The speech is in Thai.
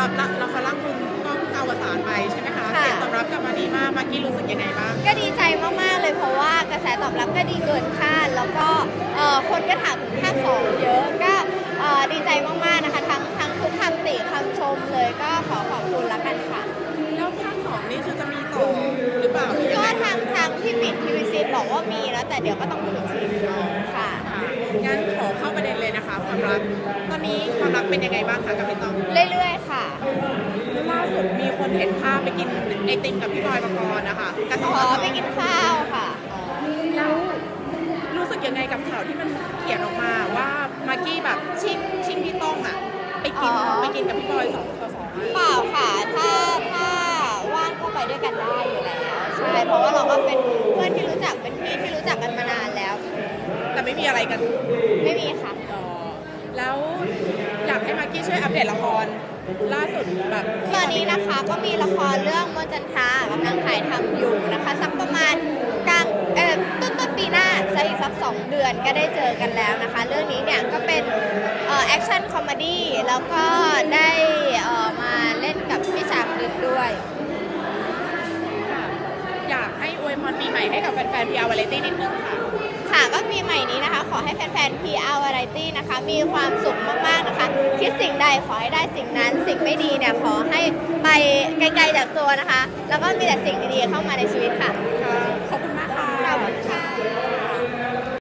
หรับละละครร่างคุณก็เพิ่งอวสานไปใช่ไหมคะค่ะเสียงตอบรับกลับมาดีมากมากกี้รู้สึกยังไงบ้างก็ดีใจมากๆเลยเพราะว่ากระแสตอบรับก็ดีเกินคาดแล้วก็เอ่อคนก็ถามถึงภาคสองเยอะก็เอ่อดีใจมากๆนะคะทั้งทั้งทุกคำติคำชมเลยก็ขอขอบคุณละกันค่ะแล้วภาคสองนี่คือจะมีต่อหรือเปล่าหรือยังก็ไงทางทางพี่ปิ่นทีวีซีบอกว่ามีแล้วแต่เดี๋ยวก็ต้องดูอีกทีนึงค่ะค่ะงั้นขอเข้าประเด็นเลยนะ คะความรัก ตอนนี้ความรักเป็นยังไงบ้างคะกับพี่ต้องเรื่อยๆค่ะล่าสุดมีคนเห็นภาพไปกินไอติมกับพี่บอยปกรณ์นะคะกระสขอบอไปกินข้าวค่ะ แล้วรู้สึกยังไงกับข่าวที่มันเขียนออกมาว่ามากกี้แบบชิงชิงพี่ต้องอะไปกินอ๋อ ไปกินกับพี่บอยสองต่อสองอะเปล่าค่ะ ถ้าถ้าว่างก็ไปด้วยกันได้อยู่แล้วใช่ เพราะว่าเราก็เป็นเพื่อนที่รู้จักเป็นพี่ที่รู้จักกันมานานแล้ว แต่ไม่มีอะไรกันไม่มีค่ะ อ๋อ แล้วอยากให้มากกี้ช่วยอัปเดตละครล่าสุดแบบตอนนี้นะคะก็มีละครเรื่องมนต์จันทรากำลังถ่ายทำอยู่นะคะสักประมาณกลางเอ่อต้นต้นปีหน้าสักอีกสักสองเดือนก็ได้เจอกันแล้วนะคะ เรื่องนี้เนี่ยก็เป็นเอ่อแอคชั่นคอมเมดี้แล้วก็ได้เอ่อมาเล่นกับพี่ชาคลิปด้วยค่ะอยากให้อวยพรปีใหม่ให้กับแฟนๆพีอาร์วาเลตี้นิดนึงค่ะ ค่ะก็ปีให ม่นี้นะคะ ขอให้แฟนๆ PR Variety นะคะ มีความสุขมากๆนะคะ คิดสิ่งใดขอให้ได้สิ่งนั้นสิ่งไม่ดีเนี่ย ขอให้ไปไกลๆจากตัวนะคะ แล้วก็มีแต่สิ่งดีๆเข้ามาในชีวิตค่ะ